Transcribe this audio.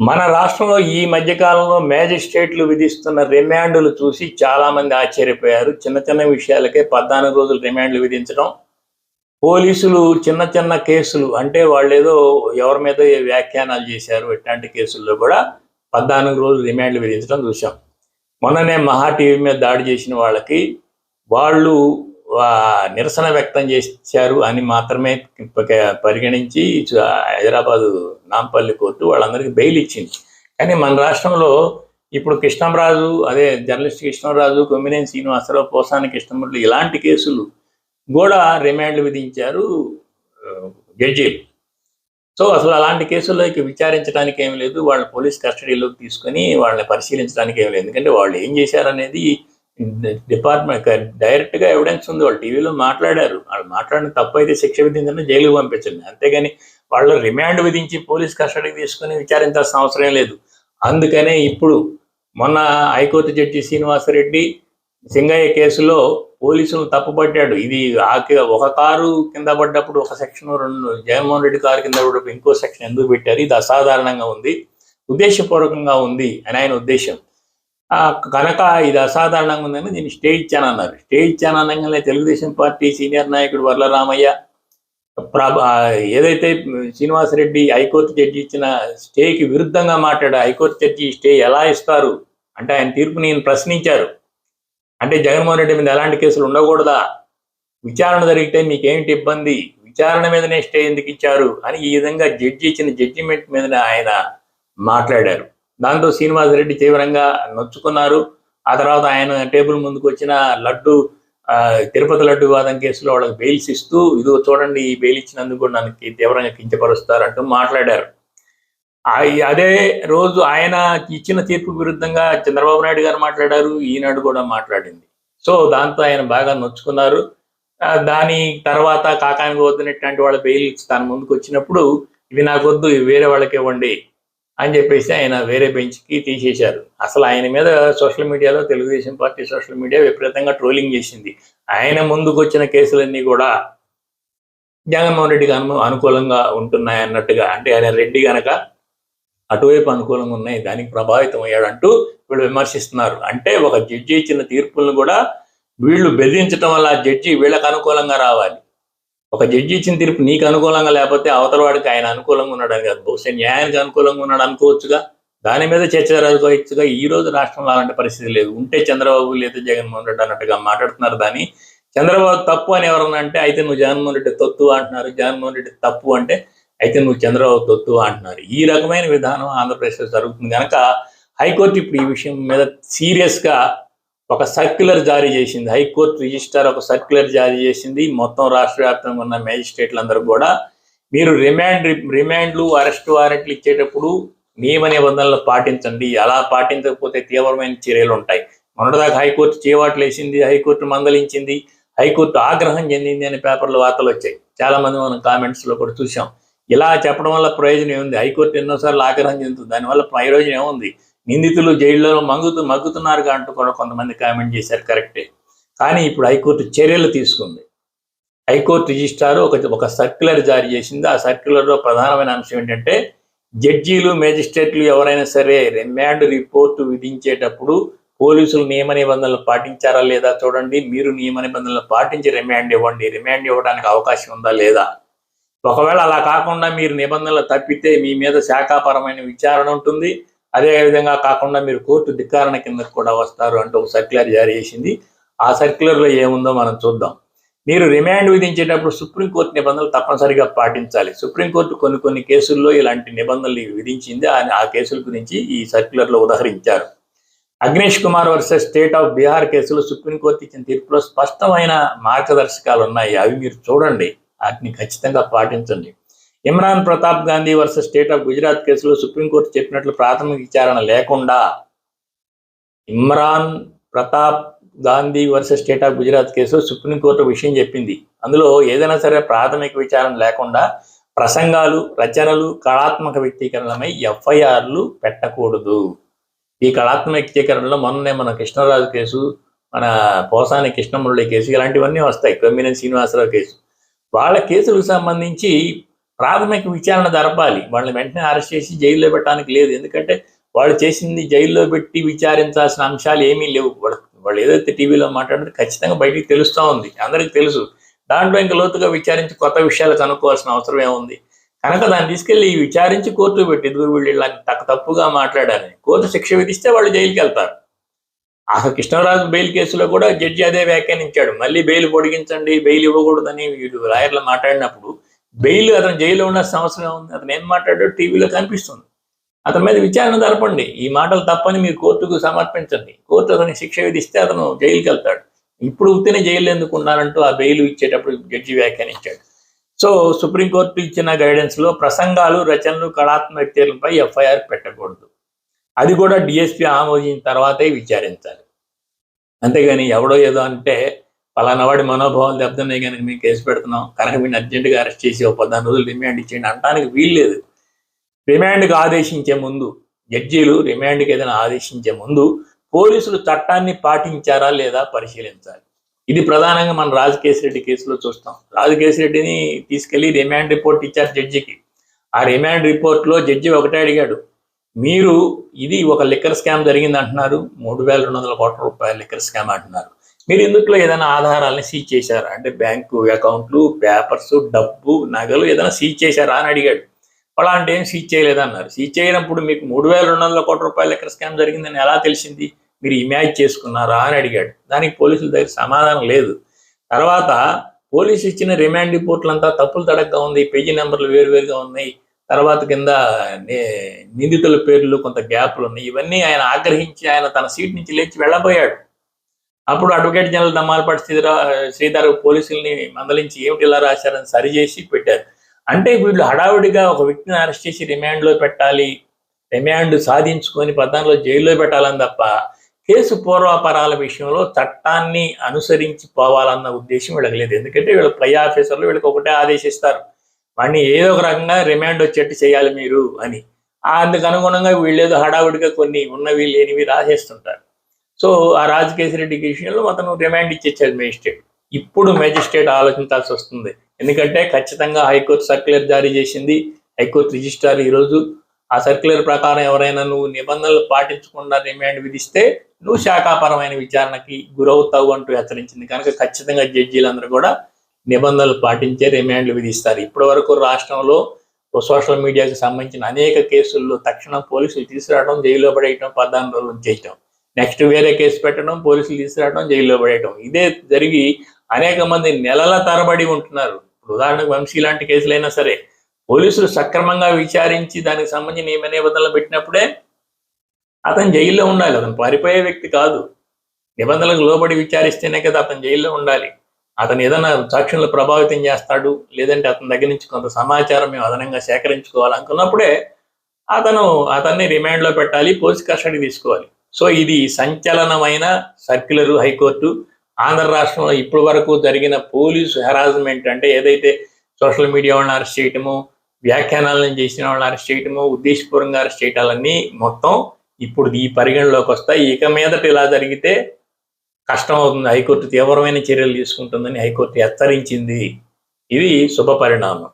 మన రాష్ట్రంలో ఈ మధ్యకాలంలో మేజిస్ట్రేట్లు విధిస్తున్న రిమాండ్లు చూసి చాలా మంది ఆశ్చర్యపోయారు. చిన్న చిన్న విషయాలకే పద్నాలుగు రోజులు రిమాండ్లు విధించడం పోలీసులు చిన్న చిన్న కేసులు అంటే వాళ్ళు ఏదో ఎవరి మీద వ్యాఖ్యానాలు చేశారు ఇట్లాంటి కేసుల్లో కూడా పద్నాలుగు రోజులు రిమాండ్లు విధించడం చూసాం మొన్ననే మహా టీవీ మీద దాడి చేసిన వాళ్ళకి వాళ్ళు నిరసన వ్యక్తం చేశారు అని మాత్రమే పరిగణించి హైదరాబాదు నాంపల్లి కోర్టు వాళ్ళందరికీ బెయిల్ ఇచ్చింది. కానీ మన రాష్ట్రంలో ఇప్పుడు కృష్ణంరాజు అదే జర్నలిస్ట్ కృష్ణరాజు కొమ్మినేని శ్రీనివాసరావు పోసాని కృష్ణమూర్తి ఇలాంటి కేసులు కూడా రిమాండ్లు విధించారు ఆ, జడ్జీలు. సో అసలు అలాంటి కేసుల్లోకి విచారించడానికి ఏం లేదు వాళ్ళ పోలీస్ కస్టడీలోకి తీసుకొని వాళ్ళని పరిశీలించడానికి ఏం లేదు. ఎందుకంటే వాళ్ళు ఏం చేశారనేది డిపార్ట్మెంట్ డైరెక్ట్గా ఎవిడెన్స్ ఉంది. వాళ్ళు టీవీలో మాట్లాడారు. వాళ్ళు మాట్లాడిన తప్పు అయితే శిక్ష విధించడం జైలుకు పంపించండి. అంతేగాని వాళ్ళు రిమాండ్ విధించి పోలీస్ కస్టడీకి తీసుకుని విచారించాల్సిన అవసరం లేదు. అందుకనే ఇప్పుడు మొన్న హైకోర్టు జడ్జి శ్రీనివాసరెడ్డి సింగయ్య కేసులో పోలీసులు తప్పుపట్టాడు. ఇది ఆ ఒక కారు కింద పడ్డప్పుడు ఒక సెక్షన్ రెండు జగన్మోహన్ రెడ్డి కారు కింద పడ్డప్పుడు ఇంకో సెక్షన్ ఎందుకు పెట్టారు? ఇది అసాధారణంగా ఉంది. ఉద్దేశపూర్వకంగా ఉంది అని ఆయన ఉద్దేశం. కనుక ఇది అసాధారణంగా ఉందని దీన్ని స్టే ఇచ్చానన్నారు స్టే ఇచ్చాననగానే తెలుగుదేశం పార్టీ సీనియర్ నాయకుడు వర్లరామయ్య ప్రభా ఏదైతే శ్రీనివాసరెడ్డి హైకోర్టు జడ్జి ఇచ్చిన స్టేకి విరుద్ధంగా మాట్లాడా హైకోర్టు జడ్జి స్టే ఎలా ఇస్తారు? అంటే ఆయన తీర్పుని ఈయన ప్రశ్నించారు. అంటే జగన్మోహన్ రెడ్డి మీద ఎలాంటి కేసులు ఉండకూడదా? విచారణ జరిగితే మీకేమిటి ఇబ్బంది? విచారణ మీదనే స్టే ఎందుకు ఇచ్చారు? అని ఈ విధంగా జడ్జి ఇచ్చిన జడ్జిమెంట్ మీదనే ఆయన మాట్లాడారు. దాంతో శ్రీనివాసరెడ్డి తీవ్రంగా నొచ్చుకున్నారు. ఆ తర్వాత ఆయన టేబుల్ ముందుకు వచ్చిన లడ్డు తిరుపతి లడ్డు వాదం కేసులో వాళ్ళకి బెయిల్స్ ఇస్తూ ఇదిగో చూడండి ఈ బెయిల్ ఇచ్చినందుకు కూడా నన్ను తీవ్రంగా కించపరుస్తారంటూ మాట్లాడారు. ఆ- అదే రోజు ఆయన ఇచ్చిన తీర్పు విరుద్ధంగా చంద్రబాబు నాయుడు గారు మాట్లాడారు ఈనాడు కూడా మాట్లాడింది. సో దాంతో ఆయన బాగా నొచ్చుకున్నారు. దాని తర్వాత కాకానికి వద్దునటువంటి వాళ్ళ బెయిల్ తన ముందుకు వచ్చినప్పుడు ఇవి నాకు వద్దు ఇవి వేరే వాళ్ళకి ఇవ్వండి అని చెప్పేసి ఆయన వేరే బెంచ్కి తీసేశారు. అసలు ఆయన మీద సోషల్ మీడియాలో తెలుగుదేశం పార్టీ సోషల్ మీడియా విపరీతంగా ట్రోలింగ్ చేసింది. ఆయన ముందుకు వచ్చిన కేసులన్నీ కూడా జగన్మోహన్ రెడ్డికి అను అనుకూలంగా ఉంటున్నాయి అన్నట్టుగా. అంటే ఆయన రెడ్డి గనక అటువైపు అనుకూలంగా ఉన్నాయి దానికి ప్రభావితం అయ్యాడంటూ వీళ్ళు విమర్శిస్తున్నారు. అంటే ఒక జడ్జి ఇచ్చిన తీర్పులను కూడా వీళ్ళు బెదిరించడం వల్ల ఆ జడ్జి వీళ్ళకి అనుకూలంగా రావాలి. ఒక జడ్జి ఇచ్చిన తీర్పు నీకు అనుకూలంగా లేకపోతే అవతల వాడికి ఆయన అనుకూలంగా ఉన్నాడని కాదు. బహుశా న్యాయానికి అనుకూలంగా ఉన్నాడు అనుకోవచ్చుగా. దాని మీద చర్చ జరగవచ్చుగా. ఈ రోజు రాష్ట్రంలో అలాంటి పరిస్థితి లేదు. ఉంటే చంద్రబాబు లేదా జగన్మోహన్ రెడ్డి అన్నట్టుగా మాట్లాడుతున్నారు దాన్ని. చంద్రబాబు తప్పు అని ఎవరన్నా అంటే అయితే నువ్వు జగన్మోహన్ రెడ్డి తొత్తు అంటున్నారు. జగన్మోహన్ రెడ్డి తప్పు అంటే అయితే నువ్వు చంద్రబాబు తొత్తు అంటున్నారు. ఈ రకమైన విధానం ఆంధ్రప్రదేశ్లో జరుగుతుంది. కనుక హైకోర్టు ఇప్పుడు ఈ విషయం మీద సీరియస్గా ఒక సర్క్యులర్ జారీ చేసింది. హైకోర్టు రిజిస్టార్ ఒక సర్క్యులర్ జారీ చేసింది. మొత్తం రాష్ట్ర వ్యాప్తంగా ఉన్న మేజిస్ట్రేట్లందరూ కూడా. మీరు రిమాండ్ రిమాండ్లు అరెస్ట్ వారెంట్లు ఇచ్చేటప్పుడు నియమ నిబంధనలు పాటించండి. అలా పాటించకపోతే తీవ్రమైన చర్యలు ఉంటాయి. మొన్నటిదాకా హైకోర్టు చేవాట్లు వేసింది హైకోర్టు మందలించింది. హైకోర్టు ఆగ్రహం చెందింది అనే పేపర్లు వార్తలు వచ్చాయి. చాలా మంది మనం కామెంట్స్లో కూడా చూసాం ఇలా చెప్పడం వల్ల ప్రయోజనం ఏముంది? హైకోర్టు ఎన్నోసార్లు ఆగ్రహం చెందుతుంది. దానివల్ల ప్రయోజనం ఏముంది? నిందితులు జైల్లో మంగుతూ మగ్గుతున్నారు అంటూ కూడా కొంతమంది కామెంట్ చేశారు కరెక్టే కానీ ఇప్పుడు హైకోర్టు చర్యలు తీసుకుంది. హైకోర్టు రిజిస్ట్రార్ ఒక ఒక సర్క్యులర్ జారీ చేసింది. ఆ సర్క్యులర్లో ప్రధానమైన అంశం ఏంటంటే జడ్జీలు మేజిస్ట్రేట్లు ఎవరైనా సరే రిమాండ్ రిపోర్టు విధించేటప్పుడు పోలీసులు నియమ నిబంధనలు పాటించారా లేదా చూడండి. మీరు నియమ నిబంధనలు పాటించి రిమాండ్ ఇవ్వండి. రిమాండ్ ఇవ్వడానికి అవకాశం ఉందా లేదా? ఒకవేళ అలా కాకుండా మీరు నిబంధనలు తప్పితే మీ మీద శాఖాపరమైన విచారణ ఉంటుంది. అదే విధంగా కాకుండా మీరు కోర్టు ధిక్కారణ కింద కూడా వస్తారు అంటూ ఒక సర్క్యులర్ జారీ చేసింది. ఆ సర్క్యులర్లో ఏముందో మనం చూద్దాం. మీరు రిమాండ్ విధించేటప్పుడు సుప్రీంకోర్టు నిబంధనలు తప్పనిసరిగా పాటించాలి. సుప్రీంకోర్టు కొన్ని కొన్ని కేసుల్లో ఇలాంటి నిబంధనలు విధించింది. అని ఆ కేసుల గురించి ఈ సర్క్యులర్లో ఉదహరించారు. Arnesh Kumar versus state of Bihar కేసులో సుప్రీంకోర్టు ఇచ్చిన తీర్పులో స్పష్టమైన మార్గదర్శకాలు ఉన్నాయి. అవి మీరు చూడండి. వాటిని ఖచ్చితంగా పాటించండి. Imran Pratap Gandhi versus state of Gujarat కేసులో సుప్రీంకోర్టు చెప్పినట్లు ప్రాథమిక విచారణ లేకుండా Imran Pratap Gandhi versus state of Gujarat కేసులో సుప్రీంకోర్టు విషయం చెప్పింది. అందులో ఏదైనా సరే ప్రాథమిక విచారణ లేకుండా ప్రసంగాలు రచనలు కళాత్మక వ్యక్తీకరణలపై ఎఫ్ఐఆర్లు పెట్టకూడదు. ఈ కళాత్మక వ్యక్తీకరణలో మొన్ననే మన కృష్ణరాజు కేసు మన పోసాని కృష్ణమురళి కేసు ఇలాంటివన్నీ వస్తాయి. కొమ్మినేని శ్రీనివాసరావు కేసు. వాళ్ళ కేసులకు సంబంధించి ప్రాథమిక విచారణ జరపాలి. వాళ్ళని వెంటనే అరెస్ట్ చేసి జైల్లో పెట్టడానికి లేదు. ఎందుకంటే వాళ్ళు చేసింది జైల్లో పెట్టి విచారించాల్సిన అంశాలు ఏమీ లేవు. వాళ్ళు వాళ్ళు ఏదైతే టీవీలో మాట్లాడితే ఖచ్చితంగా బయటికి తెలుస్తూ ఉంది. అందరికీ తెలుసు. దాంట్లో ఇంకా లోతుగా విచారించి కొత్త విషయాలు కనుక్కోవాల్సిన అవసరం ఏముంది? కనుక దాన్ని తీసుకెళ్ళి విచారించి కోర్టు పెట్టి ఇదిగో వీళ్ళు ఇలా తప్పుగా మాట్లాడారని కోర్టు శిక్ష విధిస్తే వాళ్ళు జైలుకి వెళ్తారు. అసలు కృష్ణరాజు బెయిల్ కేసులో కూడా జడ్జి అదే వ్యాఖ్యానించాడు. మళ్ళీ బెయిల్ పొడిగించండి బెయిల్ ఇవ్వకూడదని వీళ్ళు లాయర్లు మాట్లాడినప్పుడు బెయిల్ అతను జైల్లో ఉన్న సంవత్సరం ఉంది అతను ఏం మాట్లాడాడో టీవీలో కనిపిస్తుంది. అతని మీద విచారణ జరపండి. ఈ మాటలు తప్పని మీరు కోర్టుకు సమర్పించండి. కోర్టు అతని శిక్ష విధిస్తే అతను జైలుకి వెళ్తాడు. ఇప్పుడు ఉత్తినే జైలు ఎందుకు ఉన్నారంటూ ఆ బెయిల్ ఇచ్చేటప్పుడు జడ్జి వ్యాఖ్యానించాడు. సో సుప్రీంకోర్టు ఇచ్చిన గైడెన్స్లో ప్రసంగాలు రచనలు కళాత్మక వ్యక్తులపై ఎఫ్ఐఆర్ పెట్టకూడదు. అది కూడా డిఎస్పీ ఆమోదించిన తర్వాతే విచారించాలి. అంతేగాని ఎవడో ఏదో అంటే పలానా వాడి మనోభావాలు దెబ్బతున్నాయి కనుక మేము కేసు పెడుతున్నాం. కనుక మీరు అర్జెంటుగా అరెస్ట్ చేసి ఒక పద్నాలుగు రోజులు రిమాండ్ ఇచ్చేయండి అనడానికి వీల్లేదు రిమాండ్కి ఆదేశించే ముందు జడ్జీలు రిమాండ్కి ఏదైనా ఆదేశించే ముందు పోలీసులు చట్టాన్ని పాటించారా లేదా పరిశీలించాలి. ఇది ప్రధానంగా మనం రాజకేశ్రెడ్డి కేసులో చూస్తాం. రాజకేశ్రెడ్డిని తీసుకెళ్ళి రిమాండ్ రిపోర్ట్ ఇచ్చారు జడ్జికి. ఆ రిమాండ్ రిపోర్ట్లో జడ్జి ఒకటే అడిగాడు మీరు ఇది ఒక లిక్కర్ స్కామ్ జరిగింది అంటున్నారు మూడు వేల రెండు వందల కోట్ల రూపాయల లిక్కర్ స్కామ్ అంటున్నారు. మీరు ఇందులో ఏదైనా ఆధారాలను సీజ్ చేశారా? అంటే బ్యాంకు అకౌంట్లు పేపర్స్ డబ్బు నగలు ఏదైనా సీజ్ చేశారా అని అడిగాడు. అలాంటి ఏం సీజ్ చేయలేదన్నారు. సీజ్ చేయనప్పుడు మీకు మూడు వేల రెండు వందల కోట్ల రూపాయల లెక్క స్కామ్ జరిగిందని ఎలా తెలిసింది? మీరు ఇమాజ్ చేసుకున్నారా అని అడిగాడు. దానికి పోలీసుల దగ్గర సమాధానం లేదు. తర్వాత పోలీసు ఇచ్చిన రిమాండ్ రిపోర్ట్లు అంతా తప్పులు తడగ్గా ఉంది పేజీ నెంబర్లు వేరువేరుగా ఉన్నాయి. తర్వాత కింద నే- నిందితుల పేర్లు కొంత గ్యాప్లు ఉన్నాయి. ఇవన్నీ ఆయన ఆగ్రహించి ఆయన తన సీట్ నుంచి లేచి వెళ్ళబోయాడు. అప్పుడు అడ్వకేట్ జనరల్ దమ్మాలపాటి శ్రీధర శ్రీధర్ పోలీసుల్ని మందలించి ఏమిటి ఇలా రాశారని సరిచేసి పెట్టారు. అంటే వీళ్ళు హడావుడిగా ఒక వ్యక్తిని అరెస్ట్ చేసి రిమాండ్లో పెట్టాలి రిమాండ్ సాధించుకొని పద్నాలుగులో జైల్లో పెట్టాలని తప్ప కేసు పూర్వాపరాల విషయంలో చట్టాన్ని అనుసరించి పోవాలన్న ఉద్దేశం వీళ్ళకి లేదు. ఎందుకంటే వీళ్ళ పై ఆఫీసర్లు వీళ్ళకి ఒకటే ఆదేశిస్తారు. వాడిని ఏదో ఒక రకంగా రిమాండ్ వచ్చేట్టు చేయాలి మీరు అని. అందుకు అనుగుణంగా వీళ్ళు ఏదో హడావుడిగా కొన్ని ఉన్నవి లేనివి రాసేస్తుంటారు. సో ఆ రాజకేశ్వరెడ్డి విషయంలో అతను రిమాండ్ ఇచ్చేసాడు మేజిస్ట్రేట్. ఇప్పుడు మేజిస్ట్రేట్ ఆలోచించాల్సి వస్తుంది. ఎందుకంటే ఖచ్చితంగా హైకోర్టు సర్క్యులర్ జారీ చేసింది. హైకోర్టు రిజిస్ట్రార్ ఈరోజు ఆ సర్క్యులర్ ప్రకారం ఎవరైనా నువ్వు నిబంధనలు పాటించకుండా రిమాండ్ విధిస్తే నువ్వు శాఖాపరమైన విచారణకి గురవుతావు అంటూ హెచ్చరించింది. కనుక ఖచ్చితంగా జడ్జీలందరూ కూడా నిబంధనలు పాటించే రిమాండ్లు విధిస్తారు. ఇప్పటి వరకు రాష్ట్రంలో సోషల్ మీడియాకి సంబంధించిన అనేక కేసుల్లో తక్షణం పోలీసులు తీసుకురావడం జైల్లో పడేయటం పద్నాలుగు రోజులు చేయటం నెక్స్ట్ వేరే కేసు పెట్టడం పోలీసులు తీసుకురావడం జైల్లో పడేయడం ఇదే జరిగి అనేక మంది నెలల తరబడి ఉంటున్నారు. ఉదాహరణకు వంశీ లాంటి కేసులైనా సరే పోలీసులు సక్రమంగా విచారించి దానికి సంబంధించిన నియమ నిబంధనలు పెట్టినప్పుడే అతను జైల్లో ఉండాలి. అతను పారిపోయే వ్యక్తి కాదు. నిబంధనలకు లోబడి విచారిస్తేనే కదా అతను జైల్లో ఉండాలి. అతను ఏదైనా సాక్షులను ప్రభావితం చేస్తాడు లేదంటే అతని దగ్గర నుంచి కొంత సమాచారం మేము అదనంగా సేకరించుకోవాలనుకున్నప్పుడే అతను అతన్ని రిమాండ్లో పెట్టాలి పోలీస్ కస్టడీ తీసుకోవాలి. సో ఇది సంచలనమైన సర్క్యులర్ హైకోర్టు. ఆంధ్ర రాష్ట్రంలో ఇప్పటి వరకు జరిగిన పోలీసు హెరాస్మెంట్ అంటే ఏదైతే సోషల్ మీడియా వాళ్ళని అరెస్ట్ చేయటము వ్యాఖ్యానాలను చేసిన వాళ్ళని అరెస్ట్ చేయటము ఉద్దేశపూర్వంగా అరెస్ట్ చేయటాలన్నీ మొత్తం ఇప్పుడు ఈ పరిగణలోకి వస్తాయి. ఇక మీదట ఇలా జరిగితే కష్టం అవుతుంది హైకోర్టు తీవ్రమైన చర్యలు తీసుకుంటుందని హైకోర్టు హెచ్చరించింది. ఇది శుభ పరిణామం